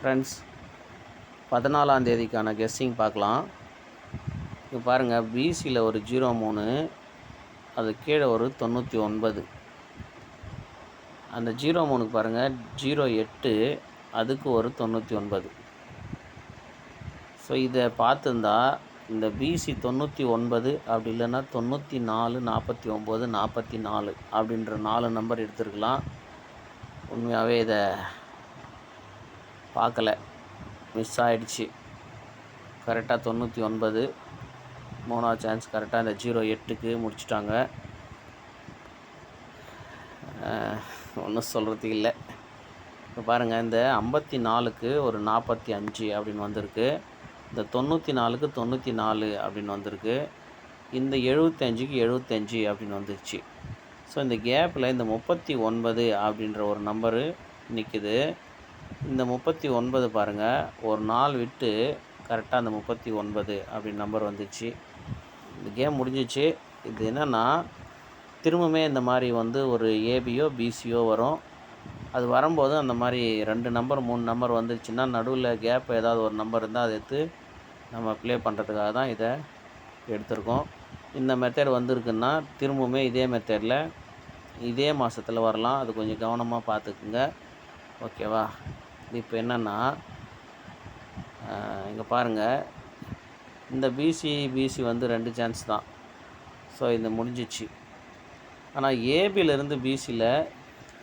Friends பதினாலாம் தேதிக்கான guessing பார்க்கலாம். இப்போ பாருங்கள் பிசியில் ஒரு ஜீரோ மூணு அது கீழே ஒரு தொண்ணூற்றி ஒன்பது. அந்த ஜீரோ மூணுக்கு பாருங்கள் ஜீரோ எட்டு அதுக்கு ஒரு தொண்ணூற்றி ஒன்பது. ஸோ இதை பார்த்துருந்தா இந்த பிசி தொண்ணூற்றி ஒன்பது அப்படி இல்லைன்னா தொண்ணூற்றி நாலு நாற்பத்தி ஒம்பது நாற்பத்தி நாலு அப்படின்ற நாலு நம்பர் எடுத்துருக்கலாம். உண்மையாகவே இதை பார்க்கல. மிஸ் ஆகிடுச்சு கரெக்டாக தொண்ணூற்றி ஒன்பது. மூணாவது சான்ஸ் கரெக்டாக இந்த ஜீரோ எட்டுக்கு முடிச்சிட்டாங்க. ஒன்றும் சொல்கிறது இல்லை. இப்போ பாருங்கள் இந்த ஐம்பத்தி நாலுக்கு ஒரு நாற்பத்தி அஞ்சு அப்படின்னு வந்திருக்கு. இந்த தொண்ணூற்றி நாலுக்கு தொண்ணூற்றி நாலு அப்படின்னு வந்திருக்கு. இந்த எழுபத்தஞ்சுக்கு எழுபத்தஞ்சு அப்படின்னு வந்துருச்சு. ஸோ இந்த கேப்பில் இந்த முப்பத்தி ஒன்பது அப்படின்ற ஒரு நம்பரு நிற்குது இந்த முப்பத்தி ஒன்பது பாருங்கள் ஒரு நாள் விட்டு கரெக்டாக அந்த முப்பத்தி ஒன்பது அப்படின்னு நம்பர் வந்துச்சு. இந்த கேம் முடிஞ்சிச்சு. இது என்னென்னா திரும்பவுமே இந்த மாதிரி வந்து ஒரு ஏபியோ பிசியோ வரும். அது வரும்போது அந்த மாதிரி ரெண்டு நம்பர் மூணு நம்பர் வந்துருச்சுன்னா நடுவில் கேப் ஏதாவது ஒரு நம்பர் இருந்தால் அதை எடுத்து நம்ம ப்ளே பண்ணுறதுக்காக தான் இதை எடுத்திருக்கோம். இந்த மெத்தட் வந்திருக்குன்னா திரும்பவுமே இதே மெத்தடில் இதே மாதத்தில் வரலாம். அது கொஞ்சம் கவனமாக பார்த்துக்குங்க. ஓகேவா? இப்போ என்னென்னா இங்கே பாருங்கள் இந்த பிசி பிசி வந்து ரெண்டு சான்ஸ் தான். ஸோ இது முடிஞ்சிச்சு. ஆனால் ஏபியிலேருந்து பிசியில்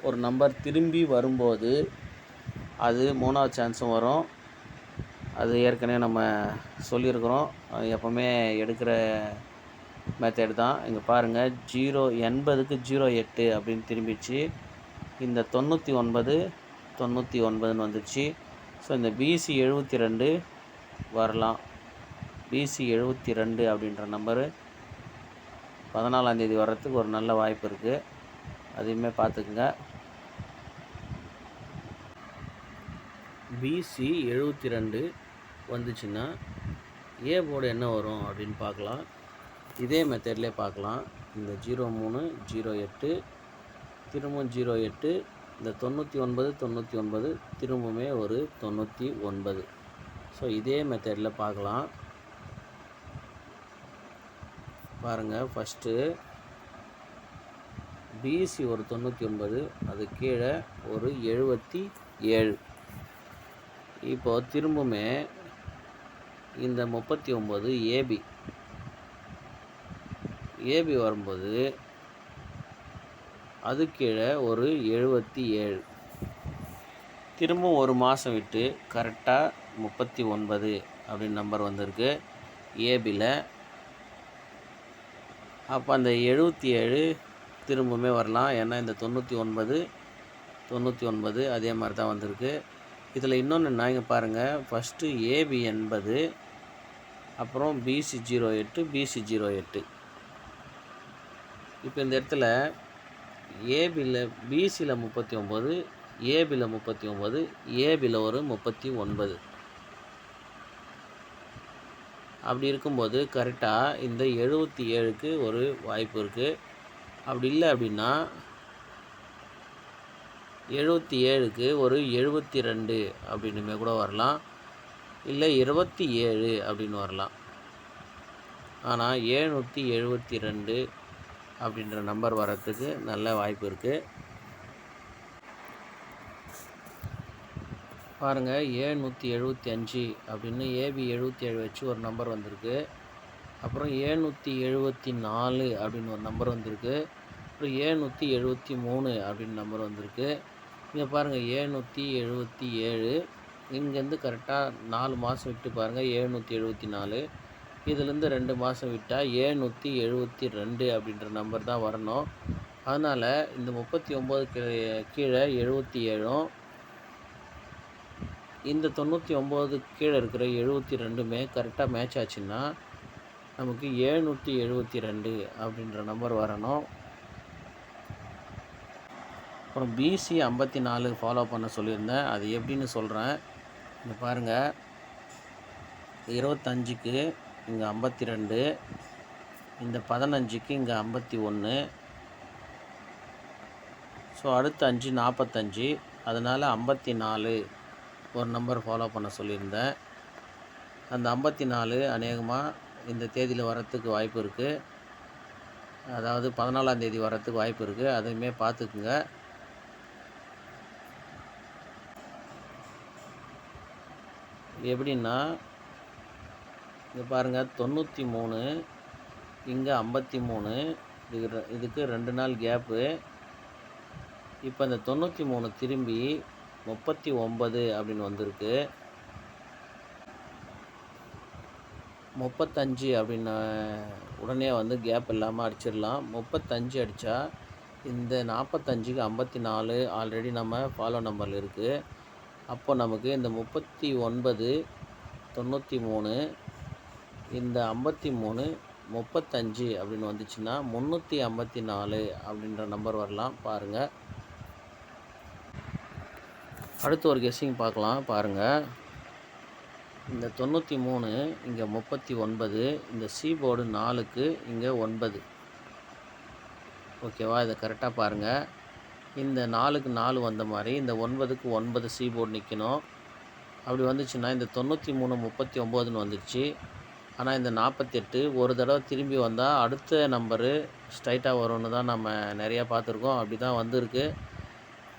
ஒரு நம்பர் திரும்பி வரும்போது அது மூணாவது சான்ஸும் வரும். அது ஏற்கனவே நம்ம சொல்லியிருக்கிறோம். அது எப்போவுமே எடுக்கிற மெத்தேடு தான். இங்கே பாருங்கள் ஜீரோ எண்பதுக்கு ஜீரோ எட்டு அப்படின்னு திரும்பிச்சு. இந்த தொண்ணூற்றி ஒன்பது தொண்ணூற்றி ஒன்பதுன்னு வந்துச்சு ஸோ இந்த பிசி எழுபத்தி ரெண்டு வரலாம். பிசி எழுபத்தி ரெண்டு அப்படின்ற நம்பரு பதினாலாந்தேதி வர்றதுக்கு ஒரு நல்ல வாய்ப்பு இருக்குது அதையுமே பார்த்துக்குங்க. பிசி எழுபத்தி ரெண்டு வந்துச்சுன்னா ஏ போர்டு என்ன வரும் அப்படின்னு பார்க்கலாம். இதே மெத்தட்லேயே பார்க்கலாம். இந்த ஜீரோ மூணு ஜீரோ எட்டு திரும்பவும் ஜீரோ எட்டு இந்த தொண்ணூற்றி ஒன்பது தொண்ணூற்றி ஒன்பது திரும்பவுமே ஒரு தொண்ணூற்றி ஒன்பது. ஸோ இதே மெத்தடில் பார்க்கலாம். பாருங்கள் ஃபஸ்ட்டு பிசி ஒரு தொண்ணூற்றி ஒன்பது அது கீழே ஒரு எழுபத்தி ஏழு. இப்போது திரும்பவுமே இந்த முப்பத்தி ஒம்பது ஏபி ஏபி வரும்போது அது கீழே ஒரு எழுபத்தி ஏழு. திரும்பவும் ஒரு மாதம் விட்டு கரெக்டாக முப்பத்தி ஒன்பது அப்படின்னு நம்பர் வந்திருக்கு. ஏபியில் அப்போ அந்த எழுபத்தி ஏழு திரும்பவுமே வரலாம். ஏன்னா இந்த தொண்ணூற்றி ஒன்பது தொண்ணூற்றி ஒன்பது அதே மாதிரி தான் வந்திருக்கு. இதில் இன்னொன்று என்ன பாருங்கள் ஃபஸ்ட்டு ஏபி எண்பது அப்புறம் பிசி ஜீரோ எட்டு பிசி ஜீரோ எட்டு இப்போ இந்த இடத்துல ஏபியில் பிசியில் முப்பத்தி ஒம்பது ஏபியில் முப்பத்தி ஒம்பது ஏபியில் ஒரு முப்பத்தி ஒன்பது. அப்படி இருக்கும்போது கரெக்டாக இந்த எழுபத்தி ஏழுக்கு ஒரு வாய்ப்பு இருக்குது அப்படி இல்லை அப்படின்னா எழுபத்தி ஏழுக்கு ஒரு எழுபத்தி ரெண்டு அப்படின்னுமே கூட வரலாம். இல்லை இருபத்தி ஏழு அப்படின்னு வரலாம். ஆனால் ஏழ்நூற்றி எழுபத்தி ரெண்டு அப்படின்ற நம்பர் வர்றதுக்கு நல்ல வாய்ப்பு இருக்குது பாருங்கள் ஏழ்நூற்றி எழுபத்தி அஞ்சு அப்படின்னு ஏபி எழுபத்தி ஏழு வச்சு ஒரு நம்பர் வந்திருக்கு. அப்புறம் ஏழ்நூற்றி எழுபத்தி நாலு அப்படின்னு ஒரு நம்பர் வந்திருக்கு. அப்புறம் ஏழ்நூற்றி எழுபத்தி மூணு அப்படின்னு நம்பர் வந்திருக்கு. இங்கே பாருங்கள் ஏழ்நூற்றி எழுபத்தி ஏழு. இங்கேருந்து கரெக்டாக நாலு மாதம் விட்டு பாருங்கள் ஏழ்நூற்றி எழுபத்தி நாலு. இதுலேருந்து ரெண்டு மாதம் விட்டால் ஏழ்நூற்றி எழுபத்தி ரெண்டு அப்படின்ற நம்பர் தான் வரணும். அதனால் இந்த முப்பத்தி ஒம்போதுக்கு கீழே எழுபத்தி ஏழும் இந்த தொண்ணூற்றி ஒம்பது கீழே இருக்கிற எழுபத்தி ரெண்டுமே கரெக்டாக மேட்ச் ஆச்சுன்னா நமக்கு ஏழ்நூற்றி எழுபத்தி ரெண்டு அப்படின்ற நம்பர் வரணும். அப்புறம் பிசி ஐம்பத்தி நாலு ஃபாலோ பண்ண சொல்லியிருந்தேன். அது எப்படின்னு சொல்கிறேன் இங்கே பாருங்கள் இருபத்தஞ்சுக்கு இங்கே ஐம்பத்தி ரெண்டு இந்த பதினஞ்சுக்கு இங்கே ஐம்பத்தி ஒன்று ஸோ அடுத்த அஞ்சு நாற்பத்தஞ்சு அதனால் ஐம்பத்தி நாலு ஒரு நம்பர் ஃபாலோ பண்ண சொல்லியிருந்தேன். அந்த ஐம்பத்தி நாலு அநேகமாக இந்த தேதியில் வரத்துக்கு வாய்ப்பு இருக்குது அதாவது பதினாலாம் தேதி வரத்துக்கு வாய்ப்பு இருக்குது அதையுமே பார்த்துக்குங்க. எப்படின்னா இங்கே பாருங்கள் தொண்ணூற்றி மூணு இங்கே ஐம்பத்தி மூணு இதுக்கு ரெ- இதுக்கு ரெண்டு நாள் கேப்பு இப்போ இந்த தொண்ணூற்றி மூணு திரும்பி முப்பத்தி ஒம்பது அப்படின்னு வந்திருக்கு. முப்பத்தஞ்சு அப்படின்னு உடனே வந்து கேப் இல்லாமல் அடிச்சிடலாம். முப்பத்தஞ்சு அடித்தா இந்த நாற்பத்தஞ்சுக்கு ஐம்பத்தி நாலு ஆல்ரெடி நம்ம ஃபாலோ நம்பரில் இருக்குது அப்போ நமக்கு இந்த முப்பத்தி ஒன்பது தொண்ணூற்றி மூணு இந்த ஐம்பத்தி மூணு முப்பத்தஞ்சு அப்படின்னு வந்துச்சுன்னா முந்நூற்றி ஐம்பத்தி நாலு அப்படின்ற நம்பர் வரலாம். பாருங்கள் அடுத்து ஒரு கெஸ்ஸிங் பார்க்கலாம். பாருங்கள் இந்த தொண்ணூற்றி மூணு இங்கே முப்பத்தி ஒன்பது இந்த சி போர்டு நாலுக்கு இங்கே ஒன்பது. ஓகேவா இதை கரெக்டாக பாருங்கள் இந்த நாலுக்கு நாலு வந்த மாதிரி இந்த ஒன்பதுக்கு ஒன்பது சி போர்டு நிற்கணும் அப்படி வந்துச்சுன்னா இந்த தொண்ணூற்றி மூணு முப்பத்தி ஒம்போதுன்னு வந்துடுச்சு. ஆனால் இந்த நாற்பத்தெட்டு ஒரு தடவை திரும்பி வந்தால் அடுத்த நம்பரு ஸ்ட்ரைட்டாக வரும்னு தான் நம்ம நிறையா பார்த்துருக்கோம். அப்படி தான் வந்திருக்கு.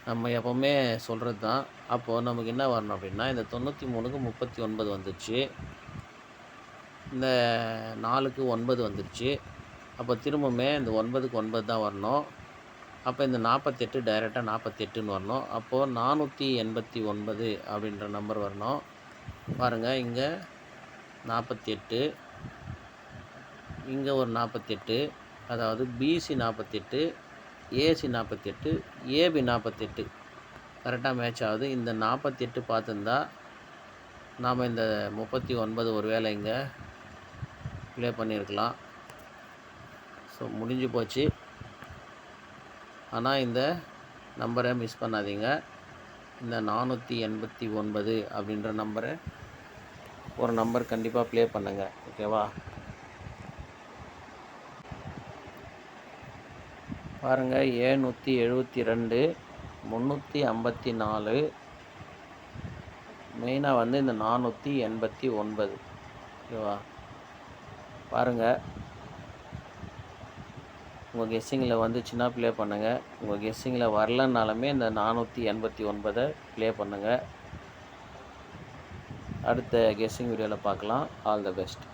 நம்ம எப்போவுமே சொல்கிறது தான் அப்போது நமக்கு என்ன வரணும் அப்படின்னா இந்த தொண்ணூற்றி மூணுக்கு முப்பத்தி ஒன்பது வந்துடுச்சு இந்த நாலுக்கு ஒன்பது வந்துடுச்சு அப்போ திரும்பவுமே இந்த ஒன்பதுக்கு ஒன்பது தான் வரணும். அப்போ இந்த நாற்பத்தெட்டு டைரெக்டாக நாற்பத்தெட்டுன்னு வரணும். அப்போது நானூற்றி எண்பத்தி ஒன்பது அப்படின்ற நம்பர் வரணும். பாருங்கள் இங்கே நாற்பத்தி எட்டு இங்கே ஒரு நாற்பத்தெட்டு. அதாவது பிசி நாற்பத்தெட்டு ஏசி நாற்பத்தெட்டு ஏபி நாற்பத்தெட்டு. கரெக்டாக மேட்ச் ஆகுது. இந்த நாற்பத்தெட்டு பார்த்துருந்தா நாம் இந்த முப்பத்தி ஒன்பது ஒரு வேளை இங்கே ப்ளே பண்ணியிருக்கலாம் ஸோ முடிஞ்சு போச்சு. ஆனால் இந்த நம்பரை மிஸ் பண்ணாதீங்க. இந்த நானூற்றி எண்பத்தி ஒன்பது அப்படின்ற நம்பரை ஒரு நம்பர் கண்டிப்பாக ப்ளே பண்ணுங்கள் ஓகேவா பாருங்கள் ஏழ்நூற்றி எழுபத்தி ரெண்டு முந்நூற்றி ஐம்பத்தி நாலு மெயினாக வந்து இந்த நானூற்றி எண்பத்தி ஒன்பது. ஓகேவா பாருங்கள் உங்கள் கெஸ்ஸிங்கில் வந்துச்சுன்னா ப்ளே பண்ணுங்கள் உங்கள் கெஸ்ஸிங்கில் வரலனாலுமே இந்த நானூற்றி எண்பத்தி ஒன்பதை ப்ளே பண்ணுங்கள் அடுத்த கெஸ்ஸிங் வீடியோவில் பார்க்கலாம். All the best